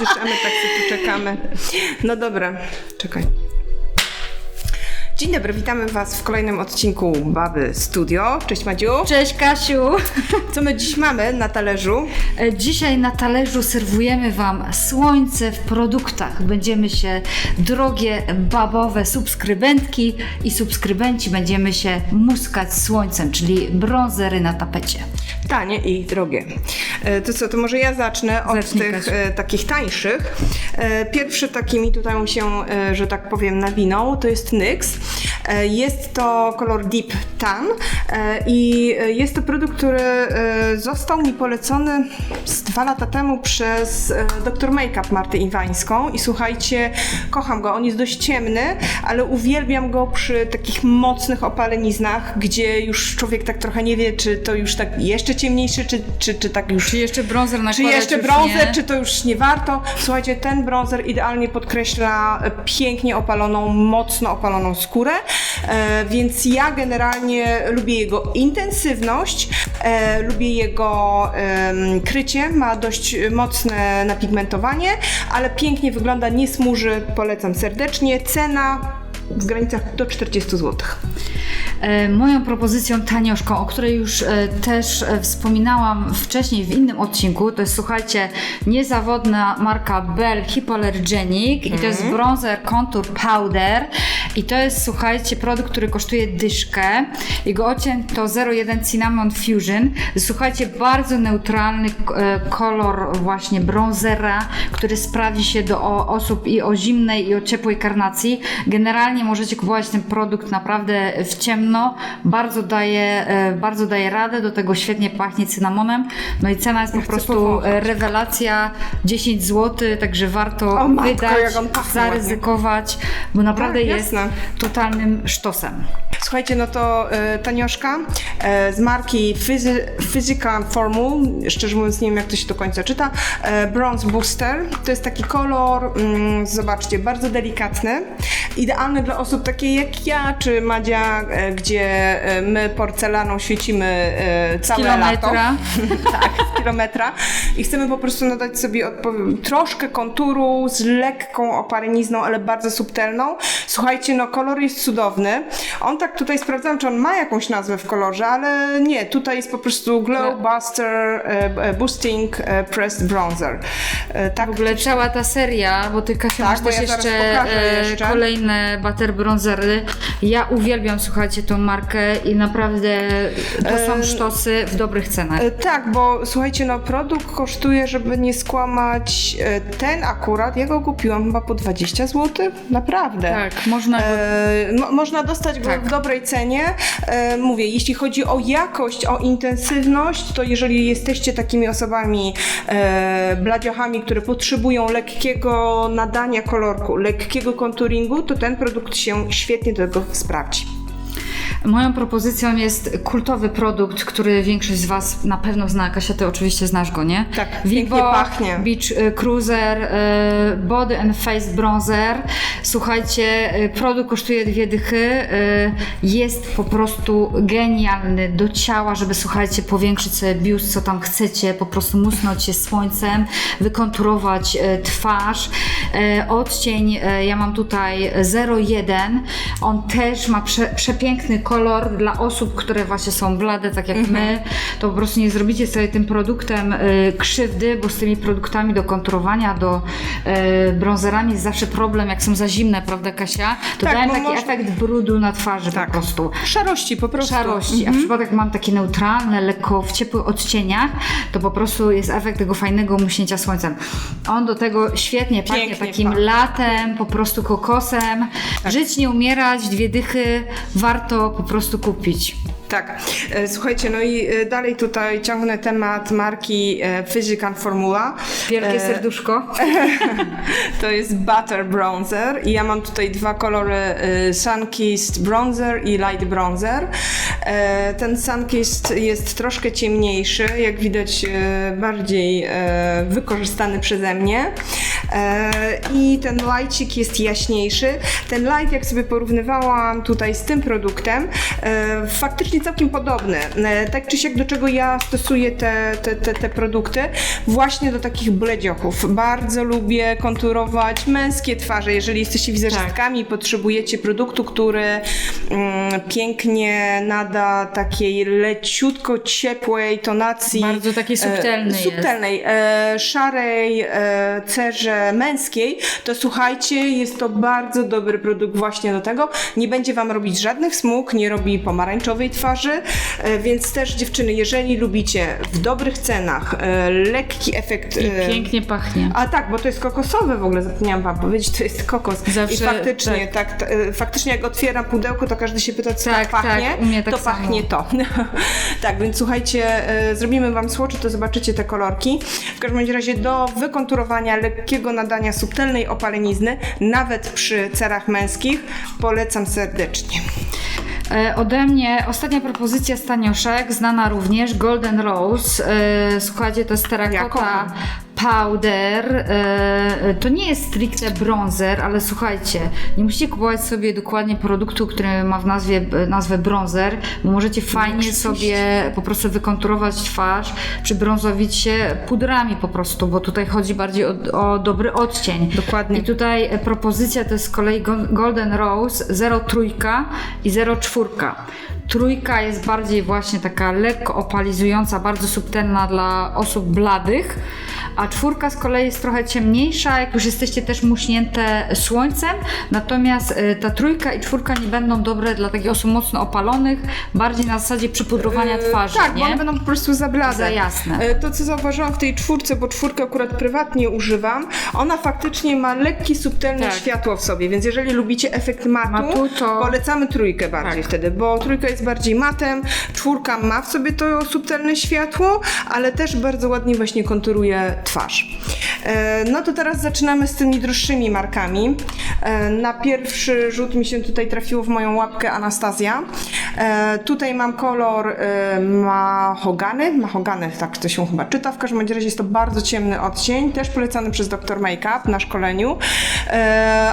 Myślę, że już, no widzisz, a my tak sobie tu czekamy. No dobra, czekaj. Dzień dobry, witamy Was w kolejnym odcinku Baby Studio. Cześć Madziu. Cześć Kasiu! Co my dziś mamy na talerzu? E, Dzisiaj na talerzu serwujemy Wam słońce w produktach. Będziemy się, drogie babowe subskrybentki i subskrybenci, będziemy się muskać słońcem, czyli brązery na tapecie. Tanie i drogie. E, To co, to może ja zacznę od Zacznij, tych Kasiu. e, takich tańszych. E, Pierwszy taki mi tutaj się, że tak powiem, nawinął, to jest NYX. Jest to kolor Deep Tan i jest to produkt, który został mi polecony z dwa lata temu przez e, Dr. Makeup Martę Iwańską i słuchajcie, kocham go, on jest dość ciemny, ale uwielbiam go przy takich mocnych opaleniznach, gdzie już człowiek tak trochę nie wie, czy to już tak jeszcze ciemniejszy, czy, czy, czy tak już Czy jeszcze brązer na czy jeszcze brązer, czy to już nie warto? Słuchajcie, ten brązer idealnie podkreśla e, pięknie opaloną, mocno opaloną skórę, e, więc ja generalnie lubię jego intensywność, e, lubię jego em, krycie, ma dość mocne napigmentowanie, ale pięknie wygląda, nie smuży, polecam serdecznie. Cena w granicach do 40 zł. E, Moją propozycją tanioszką, o której już e, też e, wspominałam wcześniej w innym odcinku, to jest słuchajcie, niezawodna marka Bell Hypoallergenic i to jest bronzer Contour Powder i to jest słuchajcie produkt, który kosztuje dyszkę. Jego odcień to 01 Cinnamon Fusion. Słuchajcie, bardzo neutralny kolor właśnie bronzera, który sprawdzi się do osób i o zimnej i o ciepłej karnacji. Generalnie możecie kupować ten produkt naprawdę w ciemno. Bardzo daje, e, bardzo daje radę, do tego świetnie pachnie cynamonem. No i cena jest po prostu powąchać. e, rewelacja 10 zł, także warto O wydać, zaryzykować, bo naprawdę Tak, jest totalnym sztosem. Słuchajcie, no to e, tanioszka e, z marki Physi- Physical Formul, szczerze mówiąc nie wiem jak to się do końca czyta, e, Bronze Booster. To jest taki kolor, mm, zobaczcie, bardzo delikatny, idealny dla osób takiej jak ja czy Madzia, e, gdzie e, my porcelaną świecimy e, całe kilometra. lato. tak, z kilometra i chcemy po prostu nadać sobie troszkę konturu z lekką opalenizną, ale bardzo subtelną. Słuchajcie, no kolor jest cudowny. On tak tutaj sprawdzam, czy on ma jakąś nazwę w kolorze, ale nie, tutaj jest po prostu Glow Buster Boosting Pressed Bronzer. Tak, W ogóle cała ta seria, bo ty Kasia Tak, masz też ja jeszcze, jeszcze. kolejne butter bronzery. Ja uwielbiam, słuchajcie, tą markę i naprawdę to są sztosy w dobrych cenach. E, Tak, bo słuchajcie, no produkt kosztuje, żeby nie skłamać, e, ten akurat, ja go kupiłam chyba po 20 zł, naprawdę. Tak, można go E, mo- można dostać go Tak. w dobrej cenie. E, mówię, jeśli chodzi o jakość, o intensywność, to jeżeli jesteście takimi osobami e, bladziochami, które potrzebują lekkiego nadania kolorku, lekkiego konturingu, to ten produkt się świetnie do tego sprawdzi. Moją propozycją jest kultowy produkt, który większość z Was na pewno zna. Kasia, ty oczywiście znasz go, nie? Tak, Vivo pachnie. Beach y, Cruiser y, Body and Face Bronzer. Słuchajcie, y, produkt kosztuje dwie dychy. Jest po prostu genialny do ciała, żeby słuchajcie, powiększyć sobie biust, co tam chcecie, po prostu musnąć się słońcem, wykonturować twarz. Odcień ja mam tutaj 01. On też ma prze, przepiękny kolor dla osób, które właśnie są blade, tak jak my. To po prostu nie zrobicie sobie tym produktem y, krzywdy, bo z tymi produktami do konturowania, do y, bronzerami jest zawsze problem, jak są za zimne, prawda Kasia? To Tak, dają taki można- efekt brudu na twarzy Tak. po prostu Szarości po prostu. szarości, a w przypadku jak mam takie neutralne, lekko w ciepłych odcieniach, to po prostu jest efekt tego fajnego muśnięcia słońcem. On do tego świetnie pachnie Pięknie takim pachnie. latem, po prostu kokosem. Żyć, nie umierać, dwie dychy, warto po prostu kupić. Tak. E, Słuchajcie, no i e, dalej tutaj ciągnę temat marki e, Physical Formula. Wielkie serduszko. To jest Butter Bronzer i ja mam tutaj dwa kolory Sunkissed Bronzer i Light Bronzer. Ten Sunkissed jest troszkę ciemniejszy, jak widać bardziej wykorzystany przeze mnie. I ten lightcik jest jaśniejszy. Ten light, jak sobie porównywałam tutaj z tym produktem, faktycznie taki całkiem podobny. E, Tak czy siak do czego ja stosuję te, te, te, te produkty? Właśnie do takich bledziochów. Bardzo lubię konturować męskie twarze. Jeżeli jesteście wizerzystkami i potrzebujecie produktu, który mm, pięknie nada takiej leciutko ciepłej tonacji. Bardzo takiej subtelnej jest. subtelnej, e, szarej e, cerze męskiej, to słuchajcie, jest to bardzo dobry produkt właśnie do tego. Nie będzie wam robić żadnych smug, nie robi pomarańczowej twarzy, e, więc też dziewczyny, jeżeli lubicie w dobrych cenach e, lekki efekt. I e, pięknie pachnie. a tak, bo to jest kokosowe w ogóle, zapomniałam wam powiedzieć, to jest kokos. Zawsze- I faktycznie, tak. t- e, faktycznie jak otwieram pudełko, to każdy się pyta, co Tak, tak, pachnie. tak, u mnie tak to samo. pachnie to. tak, więc słuchajcie, zrobimy wam słoczy, to zobaczycie te kolorki. W każdym razie do wykonturowania, lekkiego nadania subtelnej opalenizny, nawet przy cerach męskich, polecam serdecznie. E, Ode mnie ostatnia propozycja z tanioszek, znana również, Golden Rose. E, Słuchajcie, to jest kocham. Powder. E, To nie jest stricte bronzer, ale słuchajcie, nie musicie kupować sobie dokładnie produktu, który ma w nazwie nazwę bronzer, bo możecie fajnie sobie po prostu wykonturować twarz, przybrązowić się pudrami po prostu, bo tutaj chodzi bardziej o, o dobry odcień. Dokładnie. I tutaj e, propozycja to jest z kolei Go- Golden Rose 0,3 i 0,4. Trójka jest bardziej właśnie taka lekko opalizująca, bardzo subtelna dla osób bladych, a czwórka z kolei jest trochę ciemniejsza, jak już jesteście też muśnięte słońcem, natomiast e, ta trójka i czwórka nie będą dobre dla takich osób mocno opalonych, bardziej na zasadzie przypudrowania E, twarzy, Tak, nie? bo one będą po prostu za blade. Za jasne. E, To, co zauważyłam w tej czwórce, bo czwórkę akurat prywatnie używam, ona faktycznie ma lekkie, subtelne Tak. światło w sobie, więc jeżeli lubicie efekt matu, Matu, to- polecamy trójkę bardziej Tak. wtedy, bo trójka jest bardziej matem, czwórka ma w sobie to subtelne światło, ale też bardzo ładnie właśnie konturuje twarz. E, No to teraz zaczynamy z tymi droższymi markami. E, Na pierwszy rzut mi się tutaj trafiło w moją łapkę Anastazja. E, Tutaj mam kolor mahogany, mahogany, tak to się chyba czyta. W każdym razie jest to bardzo ciemny odcień, też polecany przez Dr. Makeup na szkoleniu.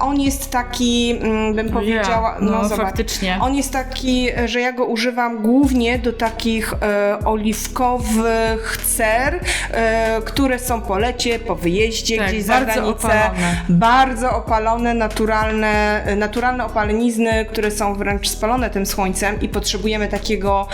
On jest taki, mm, bym powiedziała, no, zobacz. faktycznie. On jest taki, że ja go używam głównie do takich e, oliwkowych cer, e, które są po lecie, po wyjeździe Tak, gdzieś za granicę. opalone. Bardzo opalone, naturalne, naturalne opalenizny, które są wręcz spalone tym słońcem i potrzebujemy takiego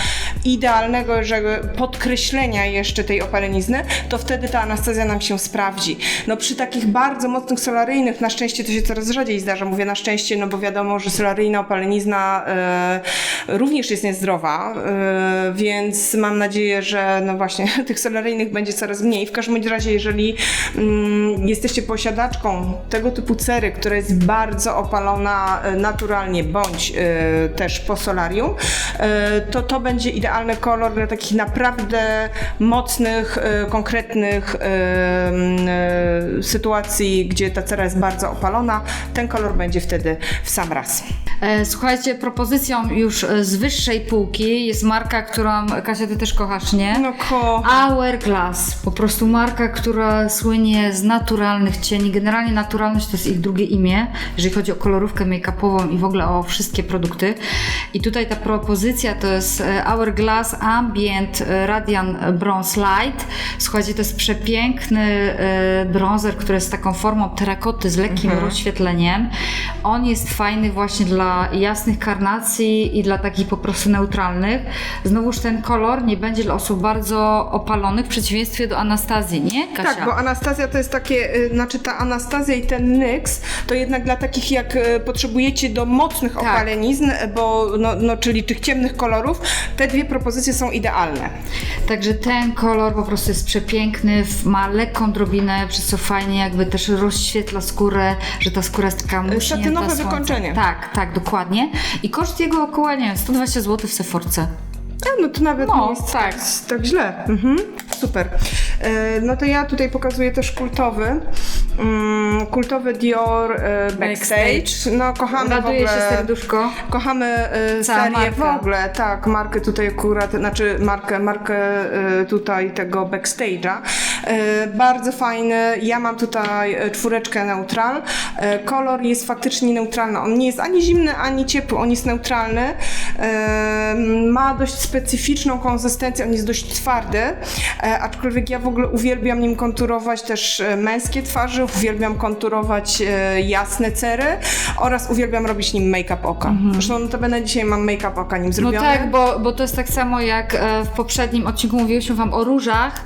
idealnego że podkreślenia jeszcze tej opalenizny, to wtedy ta anestezja nam się sprawdzi. No przy takich bardzo mocnych solaryjnych, na szczęście to się coraz rzadziej zdarza, mówię na szczęście, no bo wiadomo, że solaryjna opalenizna e, również jest niezdrowa, e, więc mam nadzieję, że no właśnie tych solaryjnych będzie coraz mniej. W każdym razie, jeżeli mm, jesteście posiadaczką tego typu cery, która jest bardzo opalona e, naturalnie bądź e, też po solarium, to to będzie idealny kolor dla takich naprawdę mocnych, konkretnych m, e, sytuacji, gdzie ta cera jest bardzo opalona. Ten kolor będzie wtedy w sam raz. E, Słuchajcie, propozycją już e, z wyższej półki jest marka, którą Kasia, ty też kochasz, nie? No ko... Hourglass, po prostu marka, która słynie z naturalnych cieni. Generalnie naturalność to jest ich drugie imię, jeżeli chodzi o kolorówkę make-upową i w ogóle o wszystkie produkty. I tutaj ta propozycja to jest e, Hourglass Ambient Radiant Bronze Light. Słuchajcie, to jest przepiękny e, bronzer, który jest taką formą terakoty z lekkim rozświetleniem. On jest fajny właśnie dla jasnych karnacji i dla takich po prostu neutralnych. Znowuż ten kolor nie będzie dla osób bardzo opalonych w przeciwieństwie do Anastazji, nie Kasia? Tak, bo Anastazja to jest takie, y, znaczy ta Anastazja i ten NYX to jednak dla takich jak y, potrzebujecie do mocnych Tak. opalenizn, bo no, no, czyli tych ciemnych kolorów, te dwie propozycje są idealne. Także ten kolor po prostu jest przepiękny, ma lekką drobinę, przez co fajnie jakby też rozświetla skórę, że ta skóra jest taka muśnięta Satynowe wykończenie. Tak, tak, dokładnie. I koszt jego około, nie wiem, 120 zł w Seforce. A, no to nawet No, nie jest tak. tak, tak źle. Mhm, super. E, no to ja tutaj pokazuję też kultowy. Mm, kultowy Dior e, Backstage. No kochamy w Raduje ogóle... się serduszko. Kochamy e, Cała serię w marka. ogóle, tak, markę tutaj akurat, znaczy markę, markę e, tutaj tego backstage'a. E, Bardzo fajny. Ja mam tutaj e, czwóreczkę neutral. E, Kolor jest faktycznie neutralny. On nie jest ani zimny, ani ciepły. On jest neutralny. Ma dość specyficzną konsystencję. On jest dość twardy. Aczkolwiek ja w ogóle uwielbiam nim konturować też męskie twarze. Uwielbiam konturować jasne cery oraz uwielbiam robić nim make-up oka. Zresztą notabene dzisiaj mam make-up oka nim No zrobione. tak, bo, bo to jest tak samo jak w poprzednim odcinku mówiłyśmy Wam o różach,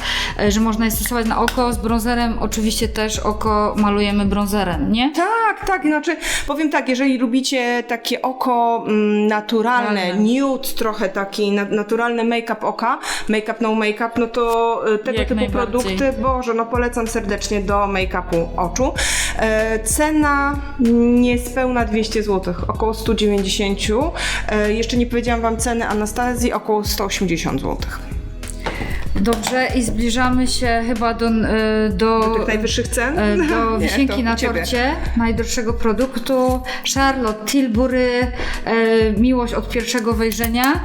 że można je stosować na oko z bronzerem. Oczywiście też oko malujemy bronzerem, nie? Tak, tak, znaczy powiem tak, jeżeli lubicie takie oko mm, naturalne, Naturalne. nude trochę taki, na, naturalny make-up oka, make-up no make-up, no to e, tego Jak typu najbardziej. produkty, Boże, no polecam serdecznie do make-upu oczu. E, cena niespełna 200 zł, około 190. E, jeszcze nie powiedziałam Wam ceny Anastazji, około 180 zł. Dobrze, i zbliżamy się chyba do, e, do, Do tych najwyższych cen? e, do wisienki na ciebie. torcie najdroższego produktu. Charlotte Tilbury, e, miłość od pierwszego wejrzenia.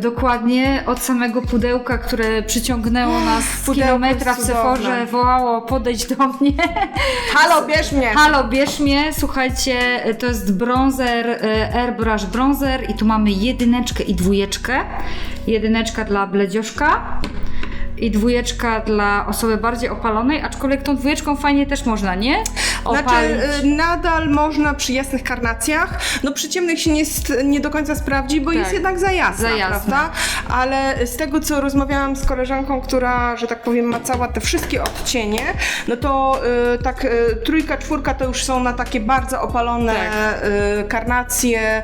Dokładnie od samego pudełka, które przyciągnęło nas z Pudełko kilometra w cudowne. wołało podejdź do mnie. Halo, bierz mnie! Halo, bierz mnie, słuchajcie, to jest bronzer, Airbrush Bronzer i tu mamy jedyneczkę i dwójeczkę. Jedyneczka dla bledzioszka i dwójeczka dla osoby bardziej opalonej, aczkolwiek tą dwójeczką fajnie też można, nie? Znaczy, y, nadal można przy jasnych karnacjach, no przy ciemnych się nie, st- nie do końca sprawdzi, bo Tak. jest jednak za jasna, Za jasna. prawda? Ale z tego, co rozmawiałam z koleżanką, która, że tak powiem, macała te wszystkie odcienie, no to y, tak y, trójka, czwórka to już są na takie bardzo opalone Tak. y, karnacje,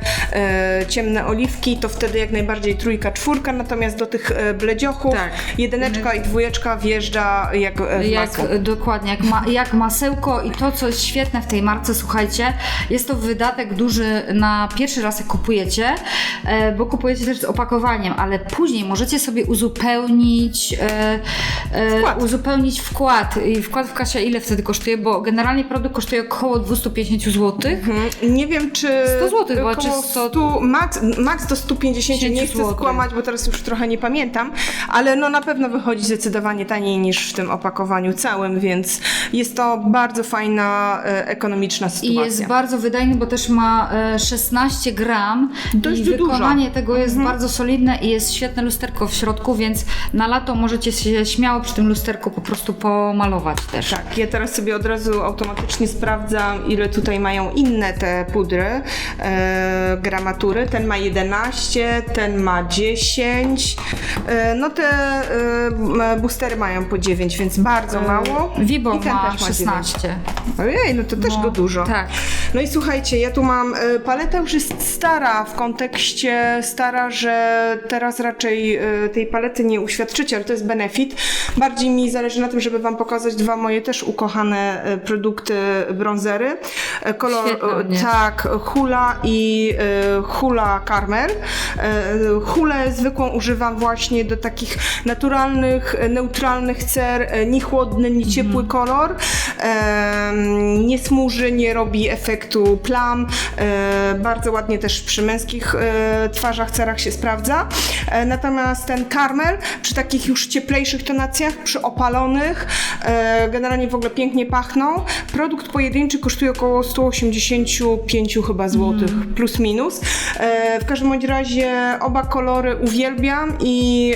y, ciemne oliwki, to wtedy jak najbardziej trójka, czwórka, natomiast do tych y, bledziochów Tak. jedyneczka i dwójeczka wjeżdża jak y, w Jak, masło. dokładnie, jak, ma, jak masełko i to, co jest świetne w tej marce, słuchajcie, jest to wydatek duży na pierwszy raz, jak kupujecie, e, bo kupujecie też z opakowaniem, ale później możecie sobie uzupełnić e, e, Wkład. uzupełnić wkład. I wkład w kasie ile wtedy kosztuje? Bo generalnie produkt kosztuje około 250 zł. Mhm. Nie wiem, czy. 100 złotych chyba, czy 100 100, max, max do 150, nie 50 chcę złotych. skłamać, bo teraz już trochę nie pamiętam, ale no na pewno wychodzi zdecydowanie taniej niż w tym opakowaniu całym, więc jest to bardzo fajna, e, ekonomiczna I sytuacja. jest bardzo wydajny, bo też ma e, 16 gram Dość i dużo. Mhm. wykonanie tego jest bardzo solidne i jest świetne lusterko w środku, więc na lato możecie się śmiało przy tym lusterku po prostu pomalować też. Tak, ja teraz sobie od razu automatycznie sprawdzam, ile tutaj mają inne te pudry, e, gramatury. Ten ma 11, ten ma 10. E, no te e, boostery mają po 9, więc bardzo mało. Vibo I ten ma też 16. Ojej, no to też No, go dużo. tak. No i słuchajcie, ja tu mam, y, paleta już jest stara, w kontekście stara, że teraz raczej y, tej palety nie uświadczycie, ale to jest benefit. Bardziej mi zależy na tym, żeby wam pokazać dwa moje też ukochane y, produkty bronzery. Kolor, Świetne, tak, Hula i Hula Carmel. Y, Hulę zwykłą używam właśnie do takich naturalnych, neutralnych cer, ni chłodny, ni ciepły kolor. Em, nie smuży, nie robi efektu plam. E, bardzo ładnie też przy męskich e, twarzach, cerach się sprawdza. E, natomiast ten karmel przy takich już cieplejszych tonacjach, przy opalonych, generalnie w ogóle pięknie pachną. Produkt pojedynczy kosztuje około 185 chyba złotych, plus minus. W każdym bądź razie oba kolory uwielbiam i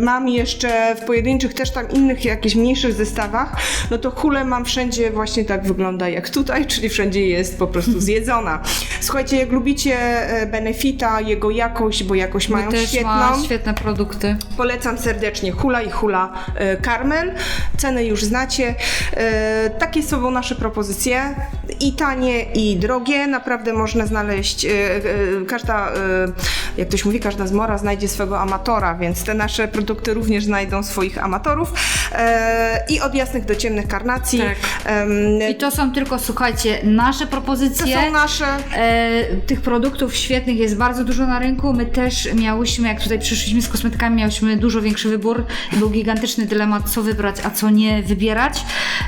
mam jeszcze w pojedynczych też tam innych jakichś mniejszych zestawach, no to hulę mam wszędzie właśnie tak wygląda jak tutaj, czyli wszędzie jest po prostu zjedzona. Słuchajcie, jak lubicie e, Benefita, jego jakość, bo jakość Bo mają też świetną, ma świetne produkty. Polecam serdecznie Hula i Hula e, Carmel. Ceny już znacie. E, Takie są nasze propozycje. I tanie, i drogie. Naprawdę można znaleźć. Każda, jak ktoś mówi, każda zmora znajdzie swego amatora, więc te nasze produkty również znajdą swoich amatorów. I od jasnych do ciemnych karnacji. Tak. I to są tylko, słuchajcie, nasze To propozycje. są nasze. E, tych produktów świetnych jest bardzo dużo na rynku. My też miałyśmy, jak tutaj przyszliśmy z kosmetykami, miałyśmy dużo większy wybór. Był gigantyczny dylemat, co wybrać, a co nie wybierać.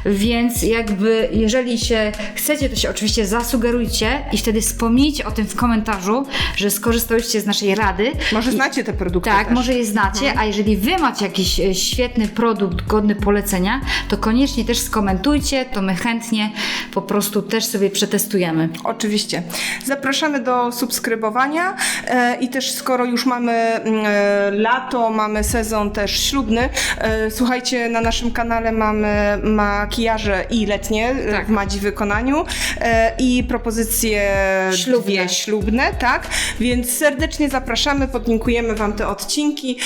Więc jakby, jeżeli się chce chcecie, to się oczywiście zasugerujcie i wtedy wspomnijcie o tym w komentarzu, że skorzystałyście z naszej rady. Może znacie te produkty Tak, też. może je znacie, a jeżeli wy macie jakiś e, świetny produkt godny polecenia, to koniecznie też skomentujcie, to my chętnie po prostu też sobie przetestujemy. Oczywiście. Zapraszamy do subskrybowania e, i też skoro już mamy mm, e, lato, mamy sezon też ślubny, e, słuchajcie, na naszym kanale mamy makijaże i letnie Tak. w Madzi wykonaniu i propozycje Ślubne. dwie ślubne, tak? Więc serdecznie zapraszamy, podlinkujemy Wam te odcinki.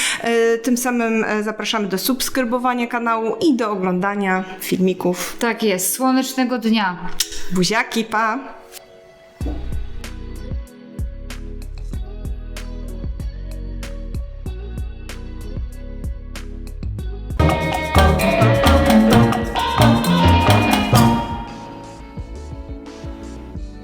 Tym samym zapraszamy do subskrybowania kanału i do oglądania filmików. Tak jest, słonecznego dnia. Buziaki, pa!